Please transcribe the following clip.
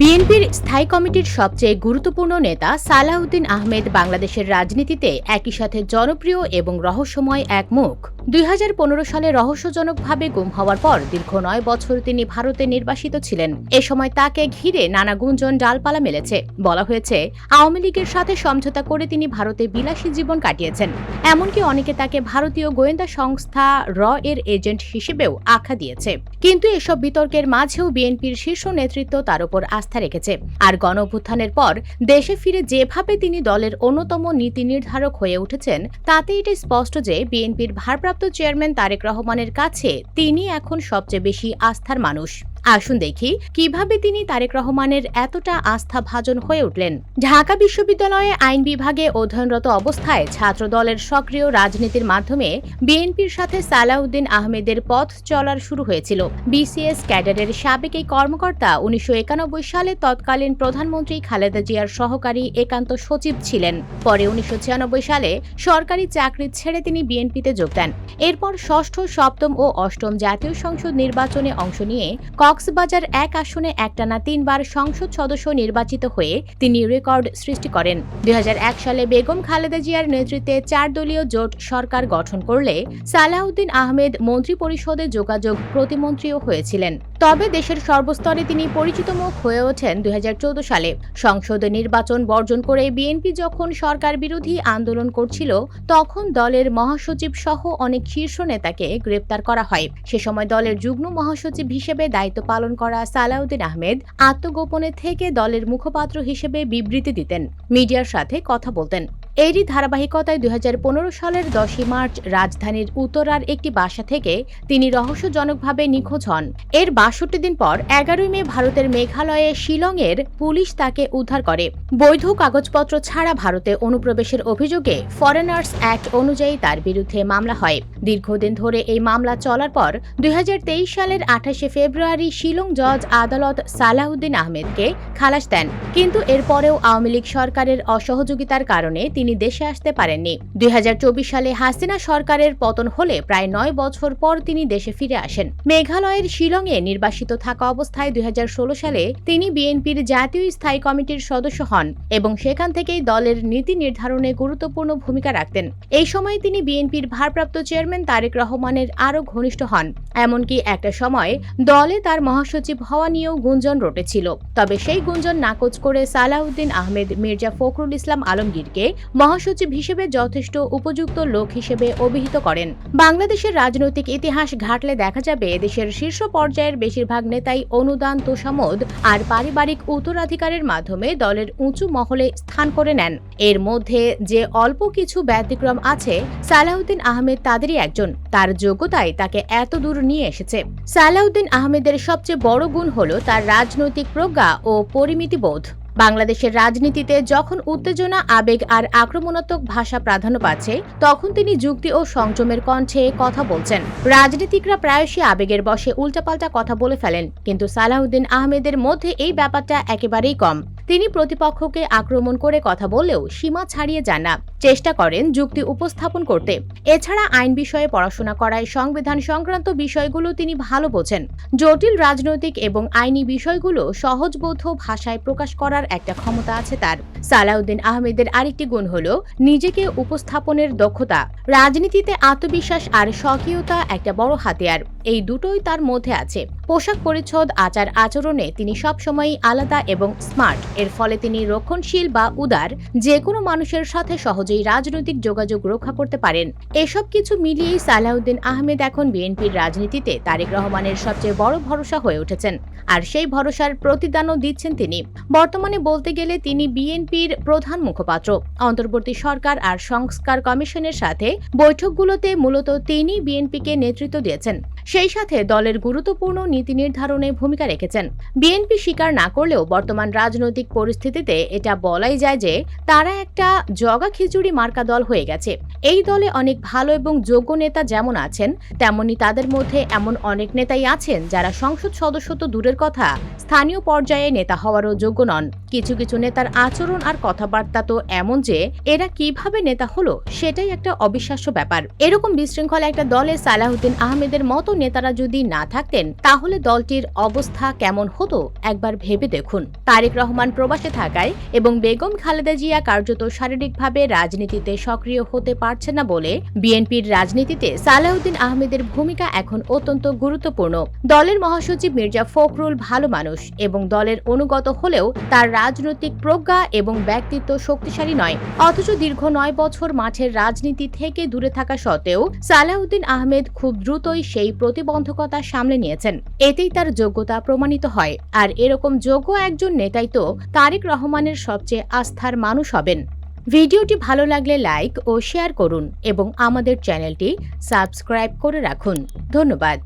বিএনপির স্থায়ী কমিটির সবচেয়ে গুরুত্বপূর্ণ নেতা সালাউদ্দিন আহমেদ বাংলাদেশের রাজনীতিতে একই সাথে জনপ্রিয় এবং রহস্যময় এক মুখ। দুই হাজার পনেরো সালে রহস্যজনকভাবে গুম হওয়ার পর দীর্ঘ নয় বছর তিনি ভারতে নির্বাসিত ছিলেন। এ সময় তাকে ঘিরে নানা গুঞ্জন ডালপালা মেলেছে। বলা হয়েছে, আওয়ামী লীগের সাথে সমঝোতা করে তিনি ভারতে বিলাসী জীবন কাটিয়েছেন। এমনকি অনেকে তাকে ভারতীয় গোয়েন্দা সংস্থা র এর এজেন্ট হিসেবেও আখ্যা দিয়েছে। কিন্তু এসব বিতর্কের মাঝেও বিএনপির শীর্ষ নেতৃত্ব তার উপর আস্থা রেখেছে। আর গণ অভ্যুত্থানের পর দেশে ফিরে যেভাবে তিনি দলের অন্যতম নীতি নির্ধারক হয়ে উঠেছেন তাতে এটা স্পষ্ট যে বিএনপির ভারপ্রাপ্ত চেয়ারম্যান তারেক রহমানের কাছে তিনি এখন সবচেয়ে বেশি আস্থার মানুষ। আসুন দেখি কীভাবে তিনি তারেক রহমানের এতটা আস্থা ভাজন হয়ে উঠলেন। ঢাকা বিশ্ববিদ্যালয়ে আইন বিভাগে অধ্যয়নরত অবস্থায় ছাত্রদলের সক্রিয় রাজনীতির মাধ্যমে বিএনপির সাথে সালাউদ্দিন আহমেদের পথ চলার শুরু হয়েছিল। বিসিএস ক্যাডারের সাবেক এই কর্মকর্তা উনিশশো একানব্বই সালে তৎকালীন প্রধানমন্ত্রী খালেদা জিয়ার সহকারী একান্ত সচিব ছিলেন। পরে উনিশশো ছিয়ানব্বই সালে সরকারি চাকরি ছেড়ে তিনি বিএনপিতে যোগ দেন। এরপর ষষ্ঠ, সপ্তম ও অষ্টম জাতীয় সংসদ নির্বাচনে অংশ নিয়ে কক্সবাজার এক আসনে একটানা তিনবার সংসদ সদস্য নির্বাচিত হয়ে তিনি রেকর্ড সৃষ্টি করেন। দুই হাজার এক সালে বেগম খালেদা জিয়ার নেতৃত্বে চার দলীয় জোট সরকার গঠন করলে সালাউদ্দিন আহমেদ মন্ত্রী পরিষদে যোগাযোগ প্রতিমন্ত্রীও হয়েছিলেন। তবে দেশের সর্বস্তরে তিনি পরিচিত মুখ হয়ে ওঠেন দুই হাজার চৌদ্দ সালে। সংসদে নির্বাচন বর্জন করে বিএনপি যখন সরকার বিরোধী আন্দোলন করছিল, তখন দলের মহাসচিব সহ অনেক শীর্ষ নেতাকে গ্রেপ্তার করা হয়। সে সময় দলের যুগ্ম মহাসচিব হিসেবে দায়িত্ব পালন করা সালাউদ্দিন আহমেদ আত্মগোপনে থেকে দলের মুখপাত্র হিসেবে বিবৃতি দিতেন। মিডিয়ার সাথে কথা বলতেন। এরই ধারাবাহিকতায় দুই হাজার পনেরো সালের দশই মার্চ রাজধানীর উত্তরার একটি বাসা থেকে তিনি রহস্যজনকভাবে নিখোঁজ হন। এর বাষট্টি দিন পর এগারোই মে ভারতের মেঘালয়ে শিলংয়ের পুলিশ তাকে উদ্ধার করে। বৈধ কাগজপত্র ছাড়া ভারতে অনুপ্রবেশের অভিযোগে ফরেনার্স অ্যাক্ট অনুযায়ী তার বিরুদ্ধে মামলা হয়। দীর্ঘদিন ধরে এই মামলা চলার পর দুই হাজার তেইশ সালের আঠাশে ফেব্রুয়ারি শিলং জজ আদালত সালাউদ্দিন আহমেদকে খালাস দেন। কিন্তু এরপরেও আওয়ামী লীগ সরকারের অসহযোগিতার কারণে তিনি দেশে আসতে পারেননি। দুই হাজার চব্বিশ সালে হাসিনা সরকারের পতন হলে প্রায় নয় বছর পর তিনি দেশে ফিরে আসেন। মেঘালয়ের শিলংয়ে নির্বাসিত থাকা অবস্থায় দুই সালে তিনি বিএনপির জাতীয় স্থায়ী কমিটির সদস্য হন এবং সেখান থেকেই দলের নীতি নির্ধারণে গুরুত্বপূর্ণ ভূমিকা রাখতেন। এই সময় তিনি বিএনপির ভারপ্রাপ্ত চেয়ারম্যান তারেক রহমানের আরও ঘনিষ্ঠ হন। এমনকি একটা সময় দলে তার মহাসচিব হওয়া নিয়েও গুঞ্জন রটেছিল। তবে সেই গুঞ্জন নাকচ করে সালাউদ্দিন আহমেদ, মির্জা ফখরুল ইসলাম আলমগীরকে মহাসচিব হিসেবে যথেষ্ট উপযুক্ত লোক হিসেবে অভিহিত করেন। বাংলাদেশের রাজনৈতিক ইতিহাস ঘাটলে দেখা যাবে দেশের শীর্ষ পর্যায়ের বেশিরভাগ নেতাই অনুদান তোষামোদ আর পারিবারিক উত্তরাধিকারের মাধ্যমে দলের উঁচু মহলে স্থান করে নেন। এর মধ্যে যে অল্প কিছু ব্যতিক্রম আছে, সালাউদ্দিন আহমেদ তাদেরই একজন। তার যোগ্যতাই তাকে এত দূর নিয়ে এসেছে। সালাউদ্দিন আহমেদের সবচেয়ে বড় গুণ হল তার রাজনৈতিক প্রজ্ঞা ও পরিমিতিবোধ। বাংলাদেশের রাজনীতিতে যখন উত্তেজনা, আবেগ আর আক্রমণাত্মক ভাষা প্রাধান্য পাচ্ছে, তখন তিনি যুক্তি ও সংযমের কণ্ঠে কথা বলছেন। রাজনীতিকরা প্রায়শই আবেগের বসে উল্টাপাল্টা কথা বলে ফেলেন, কিন্তু সালাহউদ্দিন আহমেদের মধ্যে এই ব্যাপারটা একেবারেই কম। তিনি প্রতিপক্ষকে আক্রমণ করে কথা বললেও সীমা ছাড়িয়ে যান না। চেষ্টা করেন যুক্তি উপস্থাপন করতে। এছাড়া আইন বিষয়ে পড়াশোনা করায় সংবিধান সংক্রান্ত বিষয়গুলো তিনি ভালো বোঝেন। জটিল রাজনৈতিক এবং আইনি বিষয়গুলো সহজবোধ ভাষায় প্রকাশ করার একটা ক্ষমতা আছে তার। সালাউদ্দিন আহমেদের আরেকটি গুণ হল নিজেকে উপস্থাপনের দক্ষতা। রাজনীতিতে আত্মবিশ্বাস আর স্বকীয়তা একটা বড় হাতিয়ার। এই দুটোই তার মধ্যে আছে। পোশাক পরিচ্ছদ, আচার আচরণে তিনি সবসময়ই আলাদা এবং স্মার্ট। এর ফলে তিনি রক্ষণশীল বা উদার যে কোনো মানুষের সাথে সহজেই রাজনৈতিক যোগাযোগ রক্ষা করতে পারেন। এসব কিছু মিলিয়েই সালাউদ্দিন আহমেদ এখন বিএনপির রাজনীতিতে তারেক রহমানের সবচেয়ে বড় ভরসা হয়ে উঠেছেন। আর সেই ভরসার প্রতিদানও দিচ্ছেন তিনি। বর্তমানে বলতে গেলে তিনি বিএনপির প্রধান মুখপাত্র। অন্তর্বর্তী সরকার আর সংস্কার কমিশনের সাথে বৈঠকগুলোতে মূলত তিনি বিএনপিকে নেতৃত্ব দিয়েছেন। সেই সাথে দলের গুরুত্বপূর্ণ নীতি নির্ধারণে ভূমিকা রেখেছেন। বিএনপি স্বীকার না করলেও বর্তমান রাজনৈতিক পরিস্থিতিতে এটা বলাই যায় যে তারা একটা জগা খিচুড়ি মার্কা দল হয়ে গেছে। এই দলে অনেক ভালো এবং যোগ্য নেতা যেমন আছেন, তেমনি তাদের মধ্যে এমন অনেক নেতাই আছেন যারা সংসদ সদস্য তো দূরের কথা, স্থানীয় পর্যায়ে নেতা হওয়ারও যোগ্য নন। কিছু কিছু নেতার আচরণ আর কথাবার্তা তো এমন যে এরা কীভাবে নেতা হলো সেটাই একটা অবিশ্বাস্য ব্যাপার। এরকম বিশৃঙ্খলা একটা দলে সালাহুদ্দিন আহমেদের মতো নেতারা যদি না থাকতেন, তাহলে দলটির অবস্থা কেমন হতো? একবার ভেবে দেখুন। তারেক রহমান প্রবাসে থাকায় এবং বেগম খালেদা জিয়া কার্যত শারীরিকভাবে রাজনীতিতে সক্রিয় হতে পারছে না বলে বিএনপির রাজনীতিতে সালাউদ্দিন আহমেদের ভূমিকা এখন অত্যন্ত গুরুত্বপূর্ণ। দলের মহাসচিব মির্জা ফখরুল ভালো মানুষ এবং দলের অনুগত হলেও তার রাজনৈতিক প্রজ্ঞা এবং ব্যক্তিত্ব শক্তিশালী নয়। অথচ দীর্ঘ নয় বছর মাঠের রাজনীতি থেকে দূরে থাকা সত্ত্বেও সালাউদ্দিন আহমেদ খুব দ্রুতই সেই প্রতিবন্ধকতা সামলে নিয়েছেন। এতেই তার যোগ্যতা প্রমাণিত হয়। আর এরকম যোগ্য একজন নেতাই তো তারেক রহমানের সবচেয়ে আস্থার মানুষ হবেন। ভিডিওটি ভালো লাগলে লাইক ও শেয়ার করুন এবং আমাদের চ্যানেলটি সাবস্ক্রাইব করে রাখুন। ধন্যবাদ।